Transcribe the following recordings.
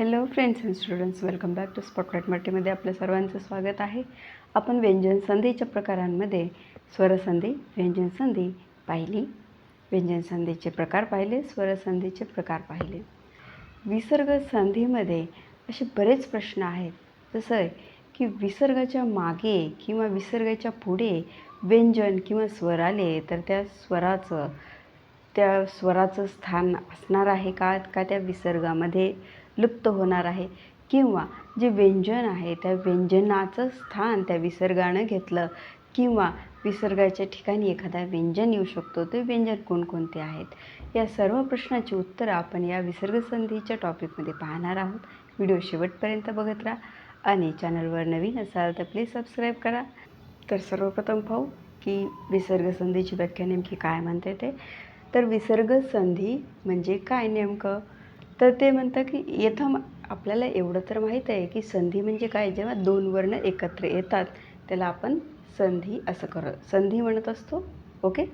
Hello friends and students welcome back to Spotlight मराठीमध्ये आपल्या सर्वांचं स्वागत आहे. आपण व्यंजन संधीच्या प्रकारांमध्ये स्वरसंधी व्यंजन संधी पाहिली. व्यंजन संधीचे प्रकार पाहिले स्वरसंधीचे प्रकार पाहिले. विसर्ग संधीमध्ये असे बरेच प्रश्न आहेत. जसं आहे की विसर्गाच्या मागे किंवा विसर्गाच्या पुढे व्यंजन किंवा स्वर आले तर त्या स्वराचं त्या स्वराचं स्थान असणार आहे का? का त्या विसर्गामध्ये लुप्त होणार आहे. किंवा जे व्यंजन आहे त्या व्यंजनाचं स्थान त्या विसर्गानं घेतलं किंवा विसर्गाच्या ठिकाणी एखादा व्यंजन येऊ शकतो ते व्यंजन कोणकोणते आहेत? या सर्व प्रश्नाची उत्तरं आपण या विसर्गसंधीच्या टॉपिकमध्ये पाहणार आहोत. व्हिडिओ शेवटपर्यंत बघत राहा आणि चॅनलवर नवीन असाल तर प्लीज सबस्क्राईब करा. तर सर्वप्रथम पाहू की विसर्गसंधीची व्याख्या नेमकी काय म्हणते ते? तर विसर्गसंधी म्हणजे काय नेमकं? तर ते म्हणतं की येथं आपल्याला एवढं तर माहीत आहे की संधी म्हणजे काय? जेव्हा दोन वर्ण एकत्र येतात त्याला आपण संधी असं कर संधी म्हणत असतो. ओके?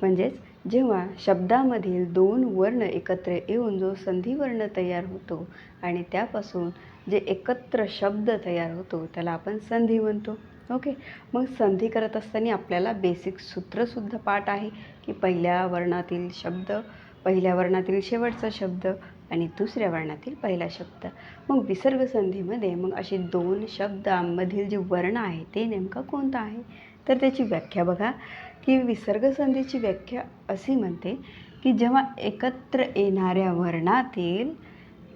म्हणजेच जेव्हा शब्दामधील दोन वर्ण एकत्र येऊन जो संधी वर्ण तयार होतो आणि त्यापासून जे एकत्र शब्द तयार होतो त्याला आपण संधी म्हणतो. ओके? मग संधी करत असताना आपल्याला बेसिक सूत्रसुद्धा पाठ आहे की पहिल्या वर्णातील शब्द पहिल्या वर्णातील शेवटचा शब्द आणि दुसऱ्या वर्णातील पहिला शब्द. मग विसर्ग संधीमध्ये मग असे दोन शब्दांमधील जे वर्ण आहे ते नेमकं कोणतं आहे? तर त्याची व्याख्या बघा. की विसर्ग संधीची व्याख्या अशी म्हणते की जेव्हा एकत्र येणाऱ्या वर्णातील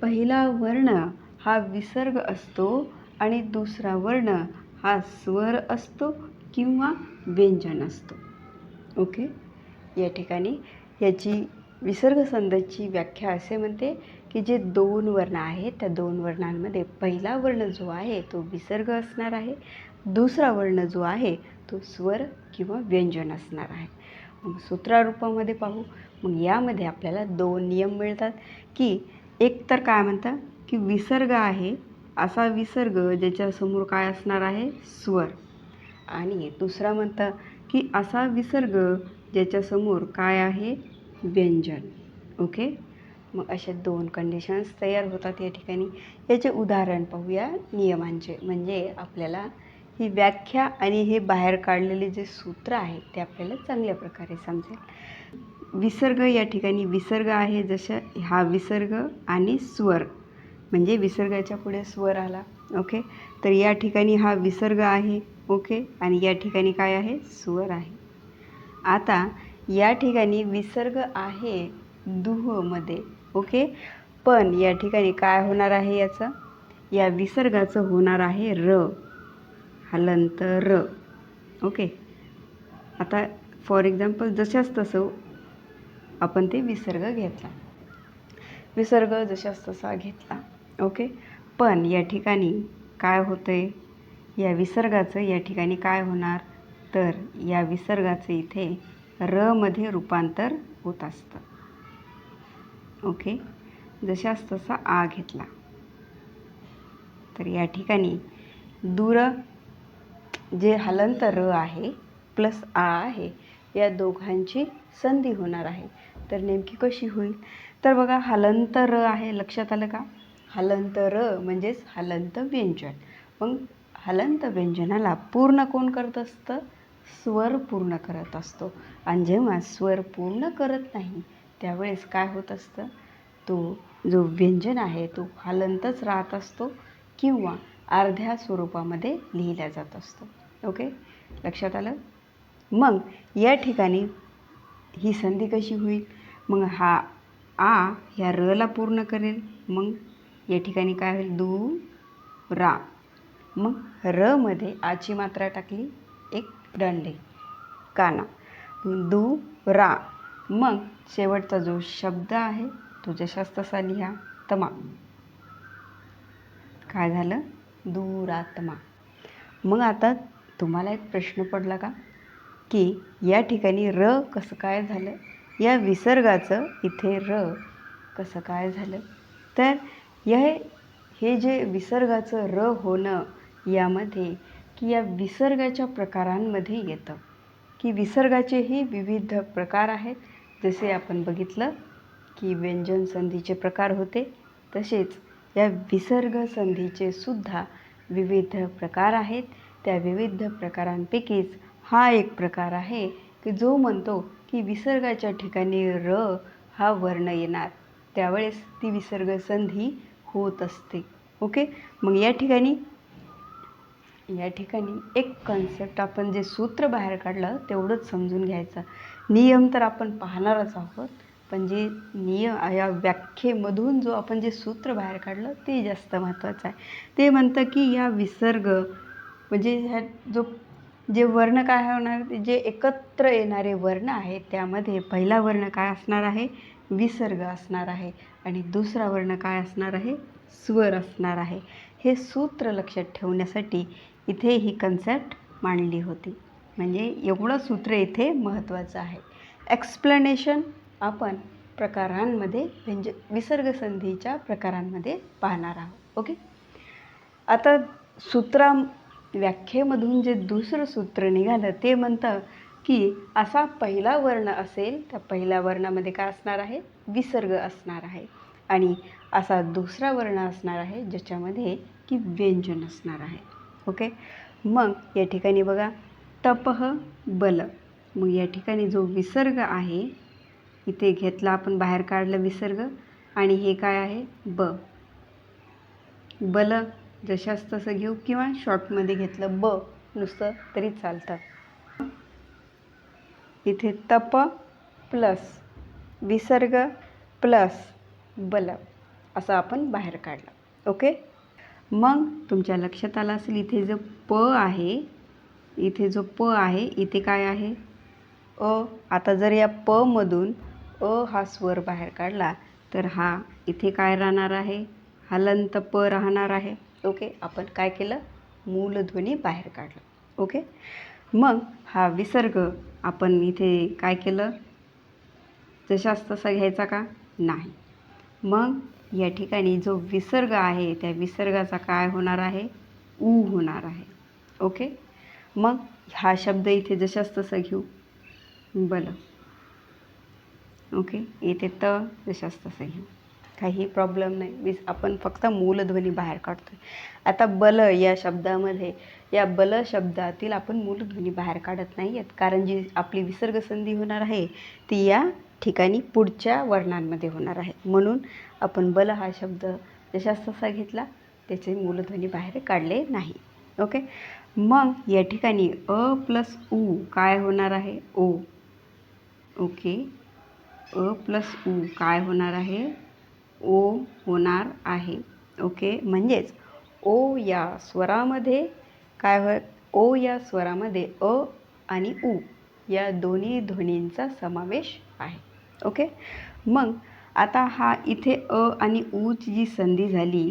पहिला वर्ण हा विसर्ग असतो आणि दुसरा वर्ण हा स्वर असतो किंवा व्यंजन असतो. ओके? या ठिकाणी याची विसर्ग संधीची व्याख्या असे म्हणते की जे दोन वर्ण आहेत त्या दोन वर्णांमध्ये पहिला वर्ण जो आहे तो विसर्ग असणार आहे. दुसरा वर्ण जो आहे तो स्वर किंवा व्यंजन असणार आहे. मग सूत्रारूपामध्ये पाहू. मग यामध्ये आपल्याला दोन नियम मिळतात की एक तर काय म्हणतात की विसर्ग आहे असा विसर्ग ज्याच्यासमोर काय असणार आहे? स्वर. आणि दुसरा म्हणतं की असा विसर्ग ज्याच्यासमोर काय आहे? व्यंजन ओके मग असे दोन कंडिशन्स तयार होतात या ठिकाणी. याचे उदाहरण पाहूया नियमांचे. म्हणजे आपल्याला ही व्याख्या आणि हे बाहेर काढलेले जे सूत्र आहे ते आपल्याला चांगल्या प्रकारे समजेल. विसर्ग या ठिकाणी विसर्ग आहे जसं हा विसर्ग आणि स्वर. म्हणजे विसर्गाच्या पुढे स्वर आला ओके तर या ठिकाणी हा विसर्ग आहे ओके आणि या ठिकाणी काय आहे? स्वर आहे. आता या ठिकाणी विसर्ग आहे दुहमध्ये ओके पण या ठिकाणी काय होणार आहे याचं? या विसर्गाचं होणार आहे र. हलंत र. ओके आता फॉर एक्झाम्पल जशाच तसं आपण ते विसर्ग घेतला. विसर्ग जशाच तसा घेतला ओके पण या ठिकाणी काय होतं आहे या विसर्गाचं या ठिकाणी काय होणार? तर या विसर्गाचं इथे रमध्ये रूपांतर होत असतं. ओके जशास तसा आ घेतला. तर या ठिकाणी दूर जे हलंत र आहे प्लस आ आहे या दोघांची संधी होणार आहे. तर नेमकी कशी होईल? तर बघा हलंत र आहे लक्षात आलं का? हलंत र म्हणजेच हलंत व्यंजन. मग हलंत व्यंजनाला पूर्ण कोण करत असतं? स्वर पूर्ण करत असतो. आणि जेव्हा स्वर पूर्ण करत नाही त्यावेळेस काय होत असतं? तो जो व्यंजन आहे तो हलंतच राहत असतो किंवा अर्ध्या स्वरूपामध्ये लिहिला जात असतो. ओके? लक्षात आलं? मग या ठिकाणी ही संधी कशी होईल? मग हा आ ह्या रला पूर्ण करेल. मग या ठिकाणी काय होईल? दू रा. मग रमध्ये आची मात्रा टाकली. दंडे काना. दू रा. मग शेवटचा जो शब्द आहे तो जशाच लिहा तमा. काय झालं? दुरात्मा मग आता तुम्हाला एक प्रश्न पडला का? की या ठिकाणी र कसं काय झालं? या विसर्गाचं इथे र कसं काय झालं? तर हे हे जे विसर्गाचं र होणं यामध्ये की या विसर्गाच्या प्रकारांमध्ये येतं. की विसर्गाचेही विविध प्रकार आहेत. जसे आपण बघितलं की व्यंजन संधीचे प्रकार होते तसेच या विसर्ग संधीचे सुद्धा विविध प्रकार आहेत. त्या विविध प्रकारांपैकीच हा एक प्रकार आहे की जो म्हणतो की विसर्गाच्या ठिकाणी र हा वर्ण येणार. त्यावेळेस ती विसर्ग संधी होत असते. ओके? मग या ठिकाणी या ठिकाणी एक कन्सेप्ट आपण जे सूत्र बाहेर काढलं तेवढंच समजून घ्यायचं. नियम तर आपण पाहणारच आहोत पण जे नियम या व्याख्येमधून जो आपण जे सूत्र बाहेर काढलं ते जास्त महत्त्वाचं आहे. ते म्हणतं की या विसर्ग म्हणजे ह्या जो जे वर्ण काय होणार जे एकत्र येणारे वर्ण आहेत त्यामध्ये पहिला वर्ण काय असणार आहे? विसर्ग असणार आहे. आणि दुसरा वर्ण काय असणार आहे? स्वर असणार आहे. हे सूत्र लक्षात ठेवण्यासाठी इथे ही कन्सेप्ट मांडली होती. म्हणजे एवढं सूत्र इथे महत्त्वाचं आहे. एक्सप्लेनेशन आपण प्रकारांमध्ये म्हणजे विसर्गसंधीच्या प्रकारांमध्ये पाहणार आहोत. ओके आता सूत्रा व्याख्येमधून जे दुसरं सूत्र निघालं ते म्हणतं की असा पहिला वर्ण असेल त्या पहिल्या वर्णामध्ये काय असणार आहे? विसर्ग असणार आहे. आणि असा दुसरा वर्ण असणार आहे ज्याच्यामध्ये की व्यंजन असणार आहे. ओके? मग या ठिकाणी बघा तपह बल. मग या ठिकाणी जो विसर्ग आहे इथे घेतला आपण बाहेर काढलं विसर्ग आणि हे काय आहे? ब. बल जशाच तसं घेऊ किंवा शॉर्टमध्ये घेतलं ब नुसतं तरी चालतं. इथे तप प्लस विसर्ग प्लस बल असं आपण बाहेर काढलं. ओके? मग तुमच्या लक्षात आलं असेल इथे जो प आहे इथे जो प आहे इथे काय आहे? अ आता जर या प मधून अ हा स्वर बाहेर काढला तर हा इथे काय राहणार आहे? हलंत प राहणार आहे. ओके आपण काय केलं? मूलध्वनी बाहेर काढलं. ओके? मग हा विसर्ग आपण इथे काय केलं? जशाच तसा घ्यायचा का? नाही. मग या ठिकाणी जो विसर्ग आहे त्या विसर्गाचा काय होणार आहे? ऊ होणार आहे. ओके? मग हा शब्द इथे जशाच तसं घेऊ. बलं. ओके? इथे त जशाच तसं घेऊ. काही प्रॉब्लेम नाही. मीस आपण फक्त मूलध्वनी बाहेर काढतो आता बल या शब्दामध्ये या बल शब्दातील आपण मूलध्वनी बाहेर काढत नाही आहेत. कारण जी आपली विसर्गसंधी होणार आहे ती या ठिकाणी पुढच्या वर्णांमध्ये होणार आहे. म्हणून आपण बल हा शब्द जशाच तसा घेतला त्याचे मूलध्वनी बाहेर काढले नाही. ओके? मग या ठिकाणी अ प्लस ऊ काय होणार आहे? ओ. ओके? अ प्लस ऊ काय होणार आहे? ओ होणार आहे. ओके? म्हणजेच ओ या स्वरामध्ये काय हो ओ या स्वरामध्ये अ आणि उ या दोन्ही ध्वनींचा समावेश आहे. ओके? मग आता हा इथे अ आणि ऊची जी संधी झाली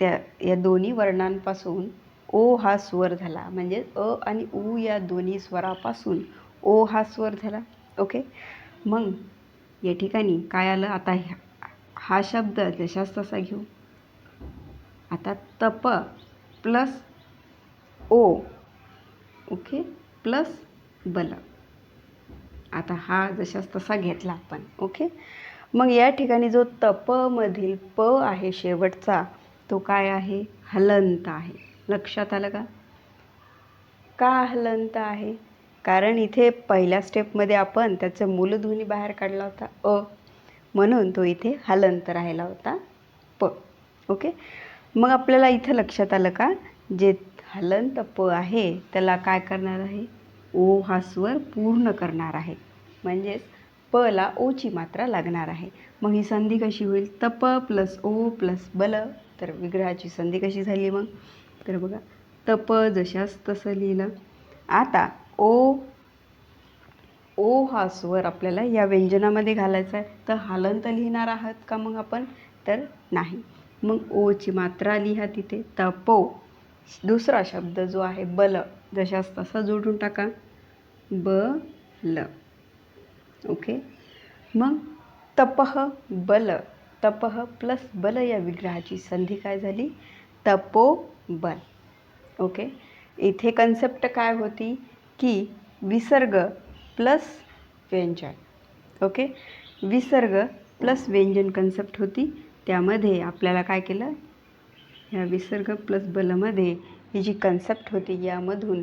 त्या या दोन्ही वर्णांपासून ओ हा स्वर झाला. म्हणजे अ आणि ऊ या दोन्ही स्वरापासून ओ हा स्वर झाला. ओके? मग या ठिकाणी काय आलं? आता ह्या हा शब्द जशास तसा घेऊ. आता तप प्लस ओ ओके? प्लस बल. आता हा जशास तसा घेतला आपण ओके? मग या ठिकाणी जो तपमधील प आहे शेवटचा तो काय आहे? हलंत आहे. लक्षात आलं का? का हलंत आहे? कारण इथे पहिल्या स्टेपमध्ये आपण त्याचं मूलध्वनी बाहेर काढला होता अ. म्हणून तो इथे हलंत राहिला होता. प ओके? मग आपल्याला इथं लक्षात आलं का? जे हलंत प आहे त्याला काय करणार आहे? ओ हा स्वर पूर्ण करणार आहे. म्हणजेच पला ओची मात्रा लागणार आहे. मग ही संधी कशी होईल? तप प्लस ओ प्लस बल. तर विग्रहाची संधी कशी झाली मग? तर बघा तप जशास तसं लिहिलं. आता ओ ओ हा स्वर आपल्याला या व्यंजनामध्ये घालायचा आहे तर हालंत लिहिणार आहात का मग आपण? तर नाही. मग ओची मात्रा लिहा तिथे. तपो दुसरा शब्द जो आहे बल. जशास तसा जोडून टाका. ब ल ओके. मग तपह बल. तपह प्लस बल या विग्रहाची संधी काय झाली? तपो बल. ओके. इथे कन्सेप्ट काय होती? की विसर्ग प्लस व्यंजन. ओके? विसर्ग प्लस व्यंजन कन्सेप्ट होती. त्यामध्ये आपल्याला काय केलं? ह्या विसर्ग प्लस बलमध्ये ही जी कन्सेप्ट होती यामधून.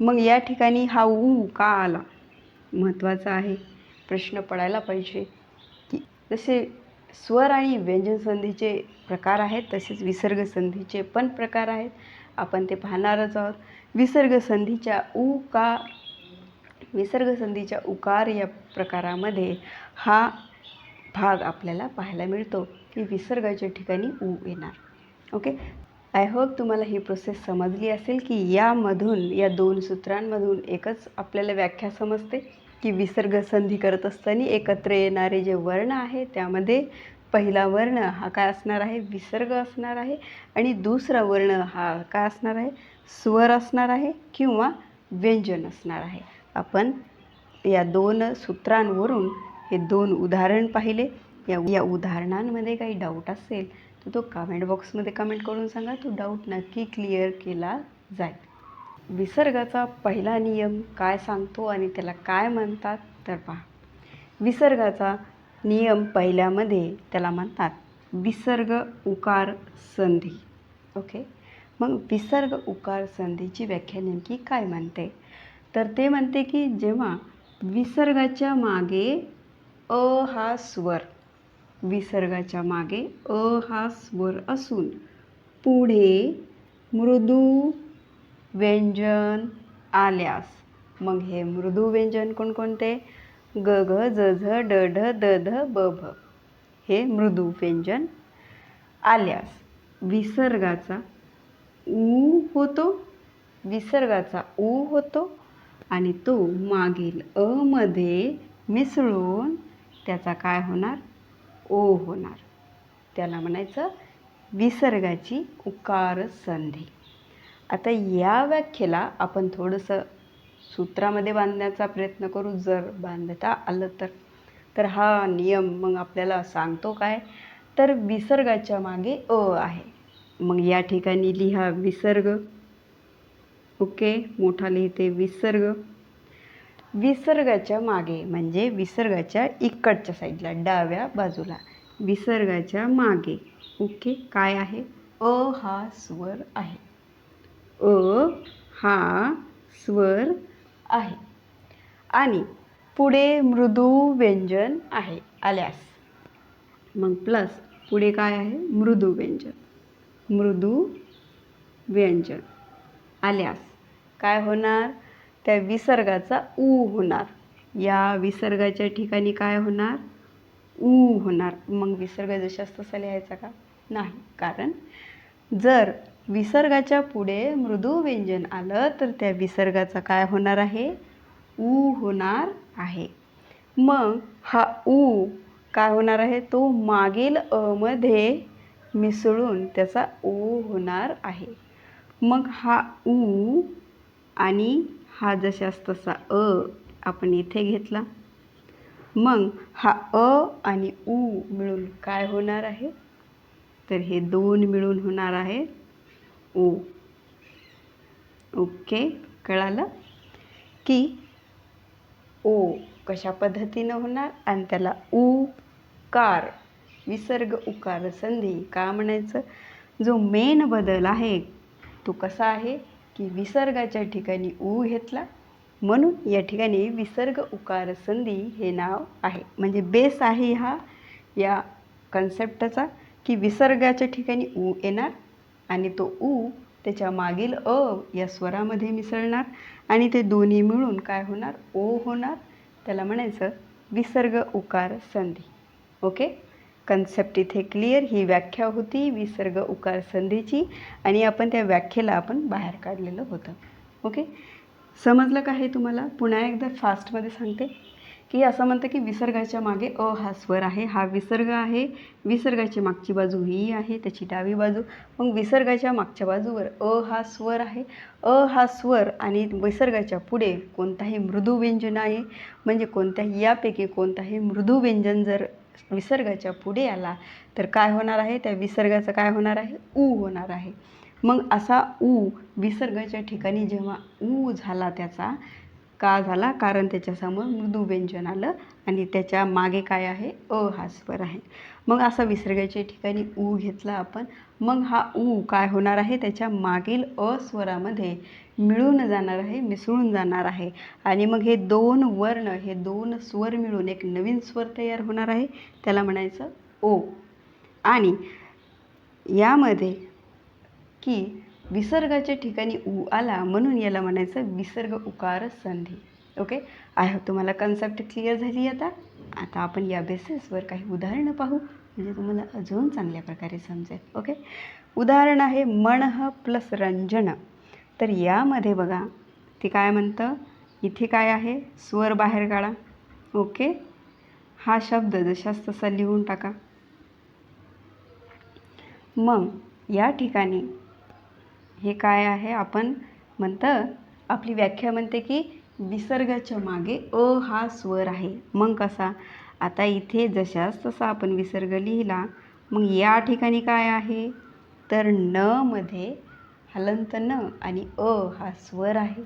मग या ठिकाणी हा ऊ का आला? महत्त्वाचा आहे. प्रश्न पडायला पाहिजे. की जसे स्वर आणि व्यंजन संधीचे प्रकार आहेत तसेच विसर्ग संधीचे पण प्रकार आहेत. आपण ते पाहणारच आहोत. विसर्ग संधीच्या ऊ का निसर्गसंधीच्या उकार या प्रकारामध्ये हा भाग आपल्याला पाहायला मिळतो. की विसर्गाच्या ठिकाणी ऊ येणार. ओके आय होप तुम्हाला ही प्रोसेस समजली असेल की यामधून या दोन सूत्रांमधून एकच आपल्याला व्याख्या समजते की विसर्गसंधी करत असताना एकत्र येणारे जे वर्ण आहे त्यामध्ये पहिला वर्ण हा काय असणार आहे? विसर्ग असणार आहे. आणि दुसरा वर्ण हा काय असणार आहे? स्वर असणार आहे किंवा व्यंजन असणार आहे. आपण या दोन सूत्रांवरून हे दोन उदाहरण पाहिले. या या उदाहरणांमध्ये काही डाऊट असेल तर तो कमेंट बॉक्समध्ये कमेंट करून सांगा. तो डाऊट नक्की क्लिअर केला जाईल. विसर्गाचा पहिला नियम काय सांगतो आणि त्याला काय म्हणतात? तर पहा. विसर्गाचा नियम पहिल्यामध्ये त्याला म्हणतात विसर्ग उकार संधी. ओके? मग विसर्ग उकार संधीची व्याख्या नेमकी काय म्हणते? तर ते म्हणते की जेव्हा विसर्गाच्या मागे अ हा स्वर विसर्गाच्या मागे अ हा स्वर असून पुढे मृदू व्यंजन आल्यास मग हे मृदू व्यंजन कोणकोणते? ग घ ज झ ड ढ द ध ब भ. हे मृदू व्यंजन आल्यास विसर्गाचा ऊ होतो विसर्गाचा ऊ होतो आणि तो मागील अमध्ये मिसळून त्याचा काय होणार? ओ होणार. त्याला म्हणायचं विसर्गाची उकार संधी. आता या व्याख्येला आपण थोडंसं सूत्रामध्ये बांधण्याचा प्रयत्न करू जर बांधता आलं तर. तर हा नियम मग आपल्याला सांगतो काय? तर विसर्गाच्या मागे अ आहे. मग या ठिकाणी लिहा विसर्ग. ओके मोठा लिहिते विसर्ग. विसर्गाच्या मागे म्हणजे विसर्गाच्या इकडच्या साईडला डाव्या बाजूला. विसर्गाच्या मागे. ओके काय आहे? अ हा स्वर आहे. अ हा स्वर आहे. आणि पुढे मृदू व्यंजन आहे आल्यास. मग प्लस पुढे काय आहे? मृदू व्यंजन. मृदू व्यंजन. आल्यास काय होणार? त्या विसर्गाचा ऊ होणार. या विसर्गाच्या ठिकाणी काय होणार? ऊ होणार. मग विसर्ग जशास तसा लिहायचा का? नाही. कारण जर विसर्गाच्या पुढे मृदू व्यंजन आलं तर त्या विसर्गाचा काय होणार आहे? ऊ होणार आहे. मग हा ऊ काय होणार आहे? तो मागील अमध्ये मिसळून त्याचा ऊ होणार आहे. मग हा ऊ आणि हा जशास तसा अ आपण इथे घेतला. मग हा अ आणि ऊ मिळून काय होणार आहे? तर हे दोन मिळून होणार आहे ओ ओके कळालं? की ओ कशा पद्धतीनं होणार? आणि त्याला ऊ कार विसर्ग उकार संधी का म्हणायचं? जो मेन बदल आहे तो कसा आहे की विसर्गाच्या ठिकाणी ऊ घेतला? म्हणून या ठिकाणी विसर्ग उकार संधी हे नाव आहे. म्हणजे बेस आहे हा या कन्सेप्टचा की विसर्गाच्या ठिकाणी ऊ येणार आणि तो ऊ त्याच्या मागील अ या स्वरामध्ये मिसळणार आणि ते दोन्ही मिळून काय होणार? ओ होणार. त्याला म्हणायचं विसर्ग उकार संधी. ओके कन्सेप्ट इथे क्लिअर ही व्याख्या होती विसर्ग उकार संधीची आणि आपण त्या व्याख्येला आपण बाहेर काढलेलं होतं. ओके समजलं का हे तुम्हाला? पुन्हा एकदा फास्टमध्ये सांगते. की असं म्हणतं की विसर्गाच्या मागे अ हा स्वर आहे हा विसर्ग आहे. विसर्गाची मागची बाजू ही आहे त्याची डावी बाजू. मग विसर्गाच्या मागच्या बाजूवर अ हा स्वर आहे. अ हा स्वर आणि विसर्गाच्या पुढे कोणताही मृदू व्यंजन आहे. म्हणजे कोणत्याही यापैकी कोणताही मृदू व्यंजन जर विसर्गाच्या पुढे आला तर काय होणार आहे? त्या विसर्गाचं काय होणार आहे? ऊ होणार आहे. मग असा ऊ विसर्गाच्या ठिकाणी जेव्हा ऊ झाला त्याचा का झाला? कारण त्याच्यासमोर मृदू व्यंजन आलं. आणि त्याच्यामागे काय आहे? अ हा स्वर आहे. मग असा विसर्गाच्या ठिकाणी ऊ घेतला आपण. मग हा ऊ काय होणार आहे? त्याच्या मागील अ स्वरामध्ये मिळून जाणार आहे मिसळून जाणार आहे. आणि मग हे दोन वर्ण हे दोन स्वर मिळून एक नवीन स्वर तयार होणार आहे. त्याला म्हणायचं ओ. आणि यामध्ये की विसर्गाच्या ठिकाणी ऊ आला म्हणून याला म्हणायचं विसर्ग उकार संधी. ओके? आय होप तुम्हाला कन्सेप्ट क्लिअर झाली आता. आता आपण या बेसिसवर काही उदाहरणं पाहू. म्हणजे तुम्हाला अजून चांगल्या प्रकारे समजेल. ओके? उदाहरण आहे मणह प्लस रंजन. तर यामध्ये बघा ते काय म्हणतं? इथे काय आहे? स्वर बाहेर काढा. ओके? हा शब्द जशास तसा लिहून टाका. मग या ठिकाणी हे काय आहे? आपण म्हणतं आपली व्याख्या म्हणते की विसर्गाच्या मागे अ हा स्वर आहे. मग कसा? आता इथे जशास तसा आपण विसर्ग लिहिला. मग या ठिकाणी काय आहे? तर न मध्ये हलंत न आणि अ हा स्वर आहे.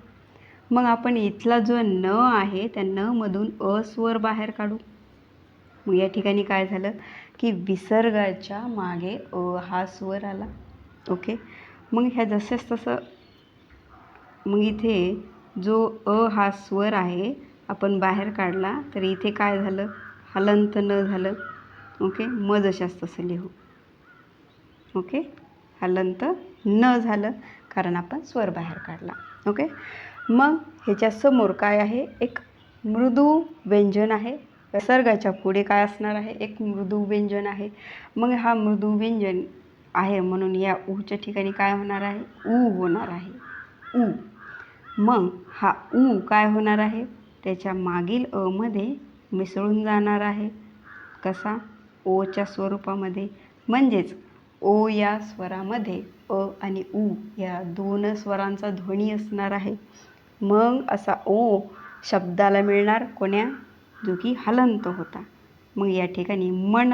मग आपण इथला जो न आहे त्या न मधून अ स्वर बाहेर काढू. मग या ठिकाणी काय झालं? की विसर्गाच्या मागे अ हा स्वर आला. ओके? मग ह्या जसेच तसं मग इथे जो अ हा स्वर आहे आपण बाहेर काढला तर इथे काय झालं? हलंत न झालं. ओके? म जशाच तसं लिहू. ओके? हलंत न झालं कारण आपण स्वर बाहेर काढला. ओके? मग ह्याच्यासमोर काय आहे? एक मृदू व्यंजन आहे. सर्गाच्या पुढे काय असणार आहे? एक मृदू व्यंजन आहे. मग हा मृदू व्यंजन आहे म्हणून या ऊच्या ठिकाणी काय होणार आहे? ऊ होणार आहे. ऊ. मग हा ऊ काय होणार आहे? त्याच्या मागील अमध्ये मिसळून जाणार आहे. कसा? ओच्या स्वरूपामध्ये. म्हणजेच ओ या स्वरामध्ये अ आणि ऊ या दोन स्वरांचा ध्वनी असणार आहे. मग असा ओ शब्दाला मिळणार कोण्या? जो की हलंत होता. मग या ठिकाणी मन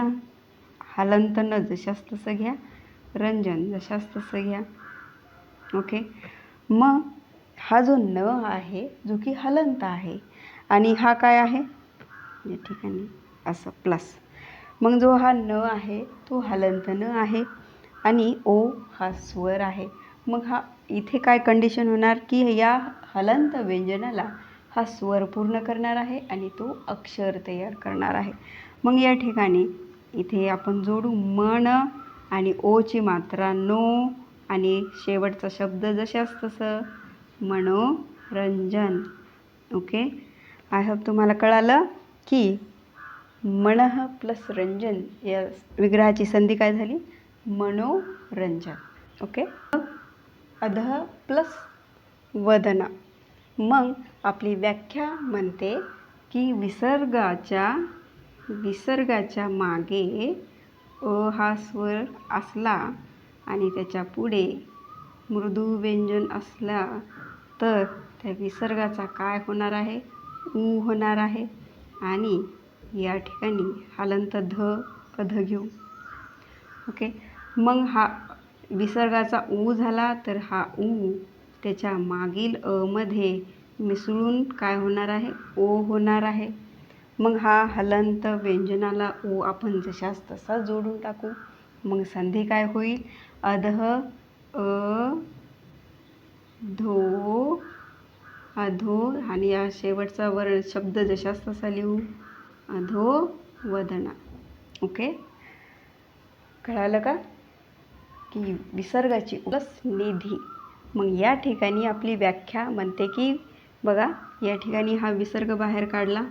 हलंत न जशास तसं घ्या रंजन जशास तसं घ्या. ओके? मग हा जो न आहे जो की हलंत आहे. आणि हा काय आहे? या ठिकाणी असं प्लस मग जो हा न आहे तो हलंत न आहे आणि ओ हा स्वर आहे. मग हा इथे काय कंडिशन होणार? की या हलंत व्यंजनाला हा स्वर पूर्ण करणार आहे आणि तो अक्षर तयार करणार आहे. मग या ठिकाणी इथे आपण जोडू मन आणि ओची मात्रा नो आणि शेवटचा शब्द जशाच तसं मनोरंजन. ओके आय होप तुम्हाला कळालं की मनः प्लस रंजन या विग्रहाची संधी काय झाली? मनोरंजन. ओके अधः प्लस वदना. मग आपली व्याख्या म्हणते की विसर्गाच्या विसर्गाच्या मागे अ हा स्वर असला आणि त्याच्या पुढे मृदू व्यंजन असला तर त्या विसर्गाचा काय होणार आहे? ऊ होणार आहे? आणि या ठिकाणी हालंत ध अध घेऊ. ओके? मग हा विसर्गाचा ऊ झाला तर हा ऊ त्याच्या मागील अमध्ये मिसळून काय होणार आहे? ओ होणार आहे. मग हा हलंत व्यंजनाला ओ आपण जशास तसा जोडून टाकू. मग संधी काय होईल? अधः अ धो अधो आणि या शेवटचा वर्ण शब्द जशास तसा लिहू. अधो वदना. ओके कळालं का? की विसर्गाची उलस निधी. मग या ठिकाणी आपली व्याख्या म्हणते की बघा या ठिकाणी हा विसर्ग बाहेर काढला.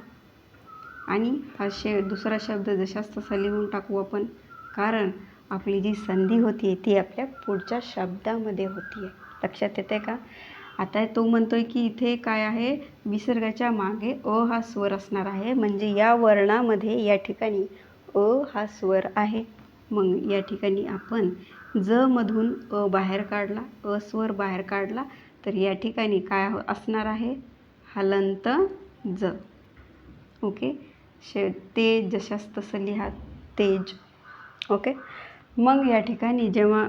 आणि हा शे दुसरा शब्द जशाच तसा लिहून टाकू आपण. कारण आपली जी संधी होती ती आपल्या पुढच्या शब्दामध्ये होती. आहे लक्षात येते का? आता तो म्हणतोय की इथे काय आहे? विसर्गाच्या मागे अ हा स्वर असणार आहे. म्हणजे या वर्णामध्ये या ठिकाणी अ हा स्वर आहे. मग या ठिकाणी आपण ज मधून अ बाहेर काढला अ स्वर बाहेर काढला तर या ठिकाणी काय असणार आहे? हलंत ज. ओके? शे ते जशास तसं लिहा तेज. ओके? मग या ठिकाणी जेव्हा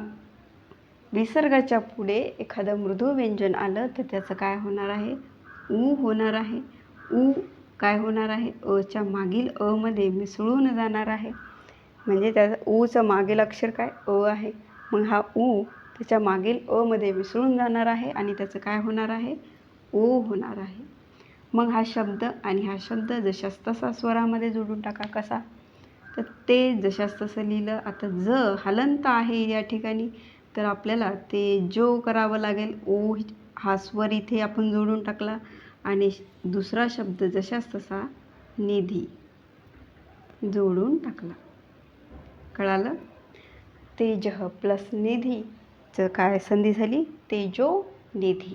विसर्गाच्या पुढे एखादं मृदू व्यंजन आलं तर त्याचं काय होणार आहे? ऊ होणार आहे. ऊ काय होणार आहे? अच्या मागील अमध्ये मिसळून जाणार आहे. म्हणजे त्या ऊचं मागील अक्षर काय? अ आहे. मग हा ऊ त्याच्या मागील अमध्ये मिसळून जाणार आहे आणि त्याचं काय होणार आहे? ओ होणार आहे. मग हा शब्द आणि हा शब्द जशास तसा स्वरामध्ये जोडून टाका कसा? तर ते जशास तसं लिहिलं. आता ज हलंत आहे या ठिकाणी. तर आपल्याला ते जो करावं लागेल ओ हा स्वर इथे आपण जोडून टाकला. आणि दुसरा शब्द जशास तसा निधी जोडून टाकला. कळालं? तेजह प्लस निधीचं काय संधी झाली? तेजो निधी.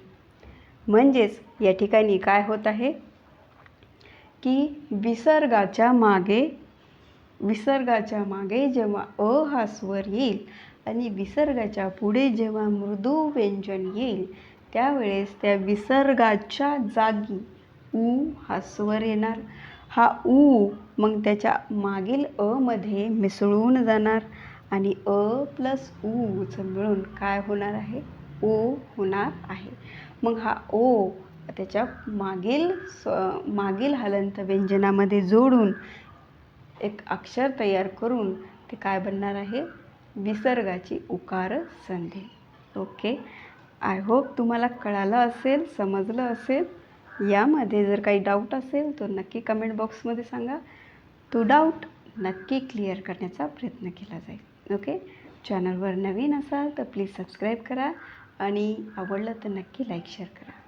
म्हणजेच या ठिकाणी काय होत आहे? की विसर्गाच्या मागे विसर्गाच्या मागे जेव्हा अ हा स्वर येईल आणि विसर्गाच्या पुढे जेव्हा मृदू व्यंजन येईल त्यावेळेस त्या विसर्गाच्या जागी ऊ हा स्वर येणार. हा ऊ मग त्याच्या मागील अमध्ये मिसळून जाणार आणि अ प्लस ऊचं मिळून काय होणार आहे? ओ होणार आहे. मग हा ओ त्याच्या मागील स्व मागील हलंत व्यंजनामध्ये जोडून एक अक्षर तयार करून ते काय बनणार आहे? विसर्गाची उकार संधी. ओके? आय होप तुम्हाला कळालं असेल समजलं असेल. यामध्ये जर काही डाऊट असेल तर नक्की कमेंट बॉक्समध्ये सांगा. तो डाऊट नक्की क्लिअर करण्याचा प्रयत्न केला जाईल. ओके? चॅनलवर नवीन असाल तर प्लीज सबस्क्राईब करा. आणि आवडलं तर नक्की लाईक शेअर करा.